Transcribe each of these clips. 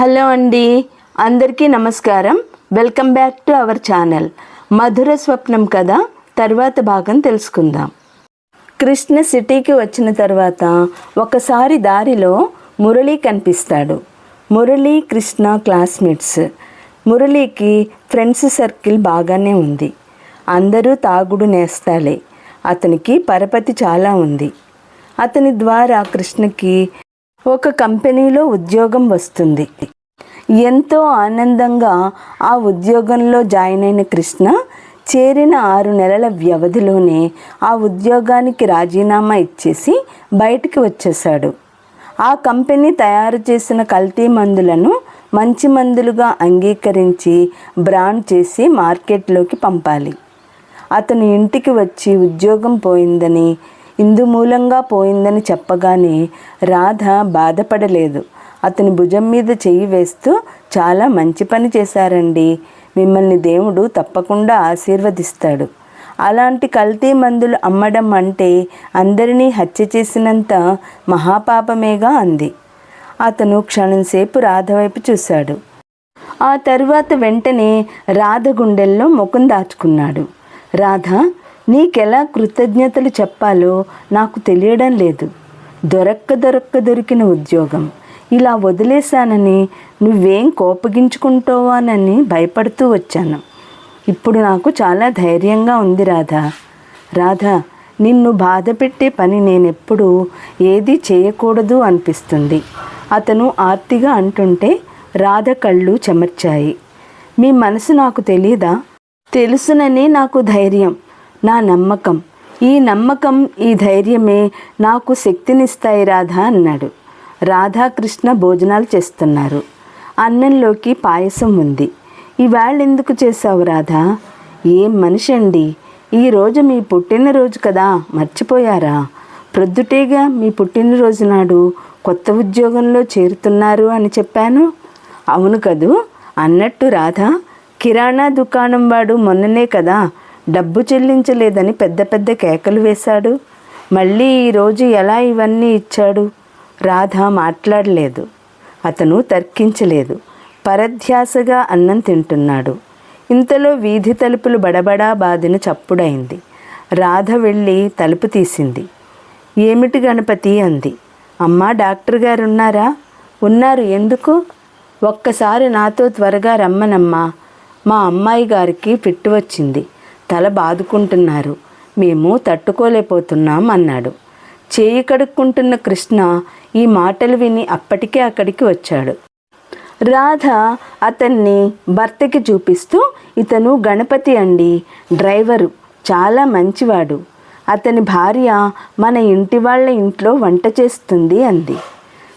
Hello అండి అందరికీ నమస్కారం. Welcome back to our channel. మధుర స్వప్నం కథ తర్వాత భాగం తెలుసుకుందాం. కృష్ణ సిటీకి వచ్చిన తర్వాత ఒకసారి దారిలో మురళి కనిపిస్తాడు. మురళి కృష్ణ క్లాస్మేట్స్. మురళికి ఫ్రెండ్స్ సర్కిల్ బాగానే ఉంది. అందరూ తాగుడు నేస్తాలే. అతనికి పరపతి చాలా ఉంది. అతని ద్వారా కృష్ణకి ఒక కంపెనీలో ఉద్యోగం వస్తుంది. ఎంతో ఆనందంగా ఆ ఉద్యోగంలో జాయిన్ అయిన కృష్ణ చేరిన ఆరు నెలల వ్యవధిలోనే ఆ ఉద్యోగానికి రాజీనామా ఇచ్చేసి బయటికి వచ్చేశాడు. ఆ కంపెనీ తయారు చేసిన కల్తీ మందులను మంచి మందులుగా అంగీకరించి బ్రాండ్ చేసి మార్కెట్లోకి పంపాలి. అతని ఇంటికి వచ్చి ఉద్యోగం పోయిందని ఇందు మూలంగా పోయిందని చెప్పగానే రాధ బాధపడలేదు. అతని భుజం మీద చెయ్యి వేస్తూ చాలా మంచి పని చేశారండి. మిమ్మల్ని దేవుడు తప్పకుండా ఆశీర్వదిస్తాడు. అలాంటి కల్తీ మందులు అమ్మడం అంటే అందరినీ హత్య చేసినంత మహాపాపమేగా అంది. అతను క్షణంసేపు రాధ వైపు చూశాడు. ఆ తరువాత వెంటనే రాధ గుండెల్లో ముఖం దాచుకున్నాడు. రాధ నీకెలా కృతజ్ఞతలు చెప్పాలో నాకు తెలియడం లేదు. దొరక్క దొరక్క దొరికిన ఉద్యోగం. ఇలా వదిలేశానని నువ్వేం కోపగించుకుంటావానని భయపడుతూ వచ్చాను. ఇప్పుడు నాకు చాలా ధైర్యంగా ఉంది రాధా. రాధా నిన్ను బాధ పెట్టే పని నేనెప్పుడు ఏది చేయకూడదు అనిపిస్తుంది. అతను ఆర్తిగా అంటుంటే రాధ కళ్ళు చెమర్చాయి. మీ మనసు నాకు తెలీదా? తెలుసునని నాకు ధైర్యం. నా నమ్మకం. ఈ నమ్మకం ఈ ధైర్యమే నాకు శక్తినిస్తాయి రాధా అన్నాడు. రాధాకృష్ణ భోజనాలు చేస్తున్నారు. అన్నంలోకి పాయసం ఉంది. ఇవాళ ఎందుకు చేశావు రాధా? ఏం మనిషి అండి ఈరోజు మీ పుట్టినరోజు కదా మర్చిపోయారా? ప్రొద్దుటేగా మీ పుట్టినరోజు నాడు కొత్త ఉద్యోగంలో చేరుతున్నారు అని చెప్పాను. అవును కదూ? అన్నట్టు రాధా కిరాణా దుకాణం వాడు మొన్ననే కదా డబ్బు చెల్లించలేదని పెద్ద పెద్ద కేకలు వేశాడు. మళ్ళీ ఈరోజు ఎలా ఇవన్నీ ఇచ్చాడు? రాధ మాట్లాడలేదు. అతను తర్కించలేదు. పరధ్యాసగా అన్నం తింటున్నాడు. ఇంతలో వీధి తలుపులు బడబడా బాదిన చప్పుడైంది. రాధ వెళ్ళి తలుపు తీసింది. ఏమిటి గణపతి? అంది. అమ్మా డాక్టర్ గారు ఉన్నారా. ఉన్నారు ఎందుకు? ఒక్కసారి నాతో త్వరగా రమ్మనమ్మా. మా అమ్మాయి గారికి ఫిట్టు వచ్చింది. తల బాదుకుంటున్నారు. మేము తట్టుకోలేకపోతున్నాం అన్నాడు. చేయి కడుక్కుంటున్న కృష్ణ ఈ మాటలు విని అప్పటికే అక్కడికి వచ్చాడు. రాధ అతన్ని భర్తకి చూపిస్తూ ఇతను గణపతి అండి డ్రైవరు చాలా మంచివాడు. అతని భార్య మన ఇంటి వాళ్ళ ఇంట్లో వంట చేస్తుంది అంది.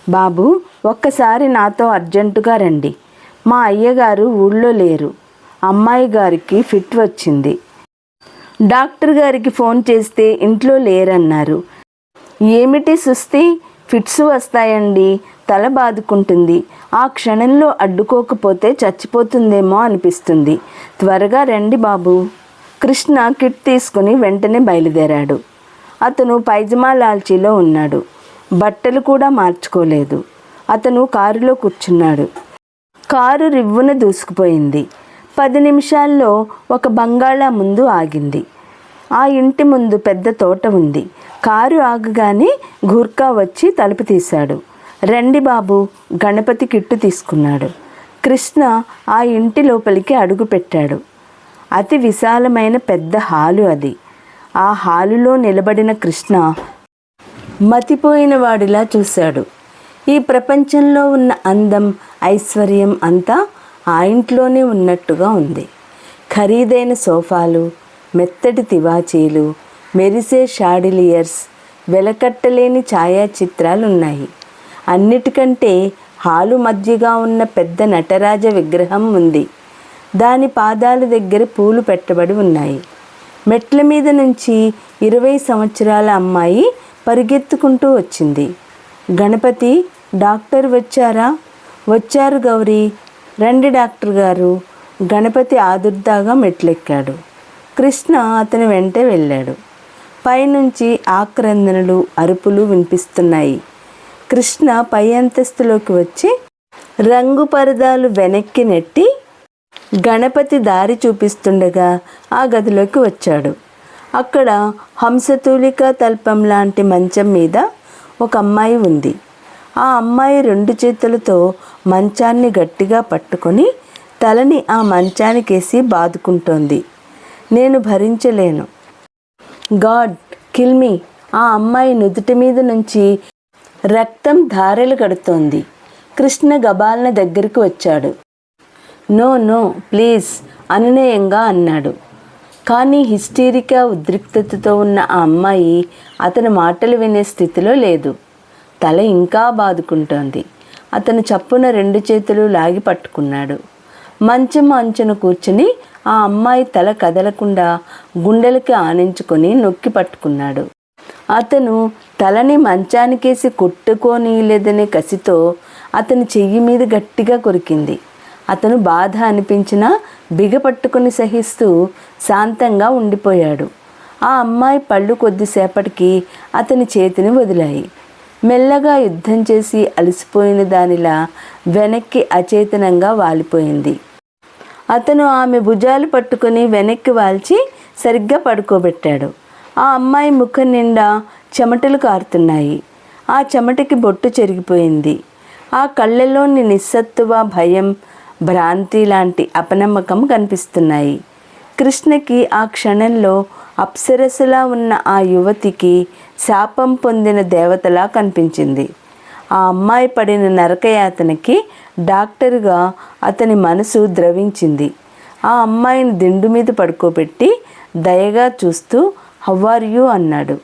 బాబు ఒక్కసారి నాతో అర్జెంటుగా రండి. మా అయ్యగారు ఊళ్ళో లేరు. అమ్మాయి గారికి ఫిట్ వచ్చింది. డాక్టర్ గారికి ఫోన్ చేస్తే ఇంట్లో లేరన్నారు. ఏమిటి సుస్థి ఫిట్స్ వస్తాయండి. తల బాదుకుంటుంది. ఆ క్షణంలో అడ్డుకోకపోతే చచ్చిపోతుందేమో అనిపిస్తుంది. త్వరగా రండి బాబు. కృష్ణ కిట్ తీసుకుని వెంటనే బయలుదేరాడు. అతను పైజమా లాల్చీలో ఉన్నాడు. బట్టలు కూడా మార్చుకోలేదు. అతను కారులో కూర్చున్నాడు. కారు రివ్వున దూసుకుపోయింది. పది నిమిషాల్లో ఒక బంగాళా ముందు ఆగింది. ఆ ఇంటి ముందు పెద్ద తోట ఉంది. కారు ఆగగానే గుర్కా వచ్చి తలుపు తీశాడు. రండి బాబు గణపతి కిట్టు తీసుకున్నాడు. కృష్ణ ఆ ఇంటి లోపలికి అడుగు పెట్టాడు. అతి విశాలమైన పెద్ద హాలు అది. ఆ హాలులో నిలబడిన కృష్ణ మతిపోయిన వాడిలా చూశాడు. ఈ ప్రపంచంలో ఉన్న అందం ఐశ్వర్యం అంతా ఆ ఇంట్లోనే ఉన్నట్టుగా ఉంది. ఖరీదైన సోఫాలు మెత్తటి తివాచీలు మెరిసే షాడిలియర్స్ వెలకట్టలేని ఛాయాచిత్రాలు ఉన్నాయి అన్నిటికంటే హాలు మధ్యగా ఉన్న పెద్ద నటరాజ విగ్రహం ఉంది. దాని పాదాల దగ్గర పూలు పెట్టబడి ఉన్నాయి. మెట్ల మీద నుంచి ఇరవై సంవత్సరాల అమ్మాయి పరిగెత్తుకుంటూ వచ్చింది. గణపతి డాక్టర్ వచ్చారా? వచ్చారు గౌరీ. రండి డాక్టర్ గారు. గణపతి ఆదుర్దాగా మెట్లెక్కాడు. కృష్ణ అతని వెంటే వెళ్ళాడు. పైనుంచి ఆక్రందనలు అరుపులు వినిపిస్తున్నాయి. కృష్ణ పై అంతస్తులోకి వచ్చి రంగు పరదాలు వెనక్కి నెట్టి గణపతి దారి చూపిస్తుండగా ఆ గదిలోకి వచ్చాడు. అక్కడ హంసతూలిక తల్పం లాంటి మంచం మీద ఒక అమ్మాయి ఉంది. ఆ అమ్మాయి రెండు చేతులతో మంచాన్ని గట్టిగా పట్టుకొని తలని ఆ మంచానికేసి బాదుకుంటోంది. నేను భరించలేను. గాడ్ కిల్మి ఆ అమ్మాయి నుదుటి మీద నుంచి రక్తం ధారలు కడుతోంది. కృష్ణ గబాలన దగ్గరికి వచ్చాడు. నో నో ప్లీజ్ అనునయంగా అన్నాడు. కానీ హిస్టీరికా ఉద్రిక్తతతో ఉన్న ఆ అమ్మాయి అతని మాటలు వినే స్థితిలో లేదు. తల ఇంకా బాదుకుంటోంది. అతను చప్పున రెండు చేతులు లాగి పట్టుకున్నాడు. మంచం అంచున కూర్చుని ఆ అమ్మాయి తల కదలకుండా గుండెలకి ఆనించుకొని నొక్కి పట్టుకున్నాడు. అతను తలని మంచానికేసి కొట్టుకోనీయలేదనే కసితో అతని చెయ్యి మీద గట్టిగా కొరికింది. అతను బాధ అనిపించినా బిగపట్టుకుని సహిస్తూ శాంతంగా ఉండిపోయాడు. ఆ అమ్మాయి పళ్ళు కొద్దిసేపటికి అతని చేతిని వదిలాయి. మెల్లగా యుద్ధం చేసి అలసిపోయిన దానిలా వెనక్కి అచేతనంగా వాలిపోయింది. అతను ఆమె భుజాలు పట్టుకొని వెనక్కి వాల్చి సరిగ్గా పడుకోబెట్టాడు. ఆ అమ్మాయి ముఖం నిండా చెమటలు కారుతున్నాయి. ఆ చెమటకి బొట్టు చెరిగిపోయింది. ఆ కళ్ళలోని నిస్సత్తువ భయం భ్రాంతి లాంటి అపనమ్మకం కనిపిస్తున్నాయి. కృష్ణకి ఆ క్షణంలో అప్సరసలా ఉన్న ఆ యువతికి శాపం పొందిన దేవతలా కనిపించింది. ఆ అమ్మాయి పడిన నరకయాతనకి డాక్టర్గా అతని మనసు ద్రవించింది. ఆ అమ్మాయిని దిండు మీద పడుకోబెట్టి దయగా చూస్తూ హవ్వార్ యూ? అన్నాడు.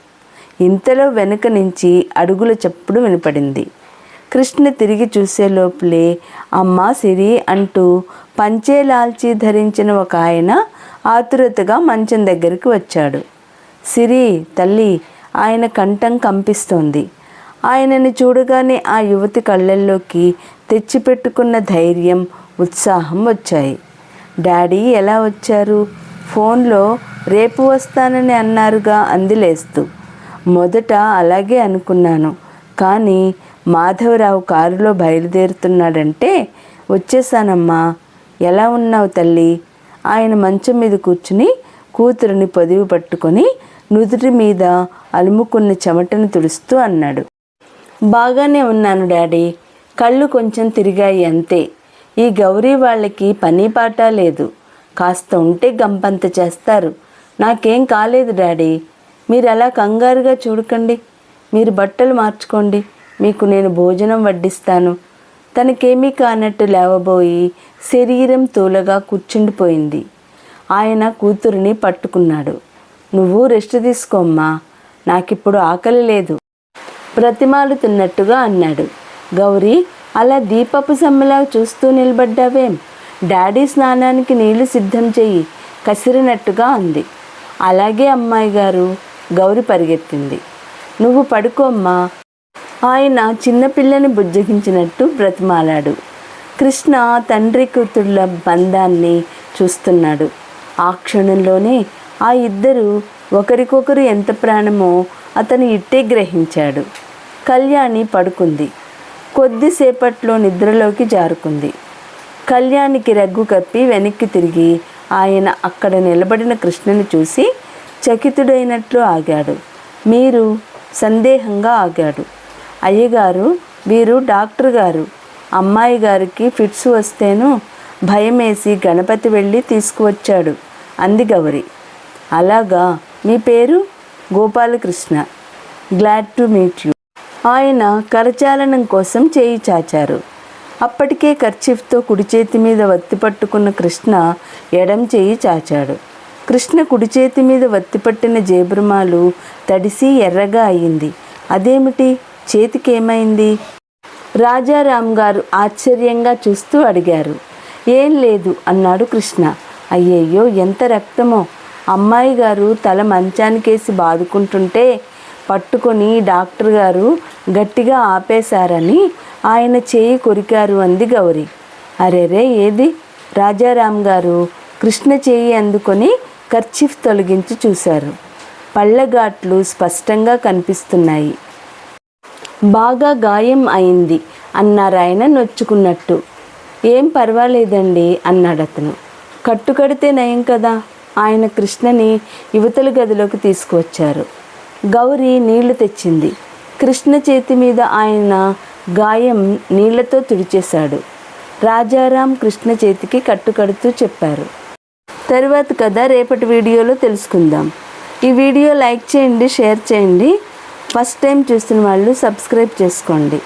ఇంతలో వెనుక నుంచి అడుగుల చప్పుడు వినపడింది. కృష్ణ తిరిగి చూసే లోపలే అమ్మా సిరి అంటూ పంచేలాల్చి ధరించిన ఒక ఆయన ఆతురతగా మంచం దగ్గరికి వచ్చాడు. సిరి తల్లి ఆయన కంఠం కంపిస్తోంది. ఆయనని చూడగానే ఆ యువతి కళ్ళల్లోకి తెచ్చిపెట్టుకున్న ధైర్యం ఉత్సాహం వచ్చాయి. డాడీ ఎలా వచ్చారు? ఫోన్లో రేపు వస్తానని అన్నారుగా అందిలేస్తూ. మొదట అలాగే అనుకున్నాను. కానీ మాధవరావు కారులో బయలుదేరుతున్నాడంటే వచ్చేసానమ్మా. ఎలా ఉన్నావు తల్లి? ఆయన మంచం మీద కూర్చుని కూతురుని పొదివి పట్టుకొని నుదుటి మీద అలుముకున్న చెమటను తుడుస్తూ అన్నాడు. బాగానే ఉన్నాను డాడీ. కళ్ళు కొంచెం తిరిగాయి అంతే. ఈ గౌరీ వాళ్ళకి పని పాట లేదు. కాస్త ఉంటే గంపంత చేస్తారు. నాకేం కాలేదు డాడీ. మీరు అలా కంగారుగా చూడకండి. మీరు బట్టలు మార్చుకోండి. మీకు నేను భోజనం వడ్డిస్తాను. తనకేమీ కానట్టు లేవబోయి శరీరం తూలగా కూర్చుండిపోయింది. ఆయన కూతురిని పట్టుకున్నాడు. నువ్వు రెస్ట్ తీసుకోమ్మా నాకిప్పుడు ఆకలి లేదు ప్రతిమాలుతున్నట్టుగా అన్నాడు. గౌరీ అలా దీపపు సమ్మలా చూస్తూ నిలబడ్డావేం? డాడీ స్నానానికి నీళ్ళు సిద్ధం చెయ్యి కసిరినట్టుగా అంది. అలాగే అమ్మాయి గారు గౌరి పరిగెత్తింది. నువ్వు పడుకోమ్మా ఆయన చిన్నపిల్లని బుజ్జగించినట్టు బ్రతిమాలాడు. కృష్ణ తండ్రి కూతుళ్ళ బంధాన్ని చూస్తున్నాడు. ఆ క్షణంలోనే ఆ ఇద్దరు ఒకరికొకరు ఎంత ప్రాణమో అతను ఇట్టే గ్రహించాడు. కళ్యాణి పడుకుంది. కొద్దిసేపట్లో నిద్రలోకి జారుకుంది. కళ్యాణికి రగ్గు కప్పి వెనక్కి తిరిగి ఆయన అక్కడ నిలబడిన కృష్ణని చూసి చకితుడైనట్లు ఆగాడు. మీరు సందేహంగా ఆగాడు. అయ్యగారు వీరు డాక్టర్ గారు. అమ్మాయి గారికి ఫిట్స్ వస్తేను భయమేసి గణపతి వెళ్ళి తీసుకువచ్చాడు అంది గౌరి. అలాగా? మీ పేరు? Gopalakrishna. Glad to meet you. ఆయన కరచాలనం కోసం చేయి చాచారు. అప్పటికే కర్చీఫ్తో కుడి చేతి మీద వత్తి పట్టుకున్న కృష్ణ ఎడం చేయి చాచాడు. కృష్ణ కుడి చేతి మీద వత్తి పట్టిన జేబురుమాలు తడిసి ఎర్రగా అయ్యింది అదేమిటి? చేతికేమైంది? రాజారాం గారు ఆశ్చర్యంగా చూస్తూ అడిగారు. ఏం లేదు అన్నాడు కృష్ణ. అయ్యయ్యో ఎంత రక్తమో. అమ్మాయి గారు తల మంచానికేసి బాదుకుంటుంటే పట్టుకొని డాక్టర్ గారు గట్టిగా ఆపేశారని ఆయన చేయి కొరికారు అంది గౌరీ. అరేరే ఏది? రాజారాం గారు కృష్ణ చేయి అందుకొని కర్చీఫ్ తొలగించి చూశారు. పళ్ళఘాట్లు స్పష్టంగా కనిపిస్తున్నాయి. బాగా గాయం అయింది అన్నారాయన నొచ్చుకున్నట్టు. ఏం పర్వాలేదండి అన్నాడు అతను. కట్టుకడితే నయం కదా ఆయన కృష్ణని యువతల గదిలోకి తీసుకువచ్చారు. గౌరి నీళ్ళు తెచ్చింది. కృష్ణ చేతి మీద ఆయన గాయం నీళ్ళతో తుడిచేశాడు. రాజారాం కృష్ణ చేతికి కట్టుకడుతూ చెప్పారు. తరువాత కథ రేపటి వీడియోలో తెలుసుకుందాం. ఈ వీడియో లైక్ చేయండి షేర్ చేయండి. ఫస్ట్ టైం చూస్తున్న వాళ్ళు సబ్స్క్రైబ్ చేసుకోండి.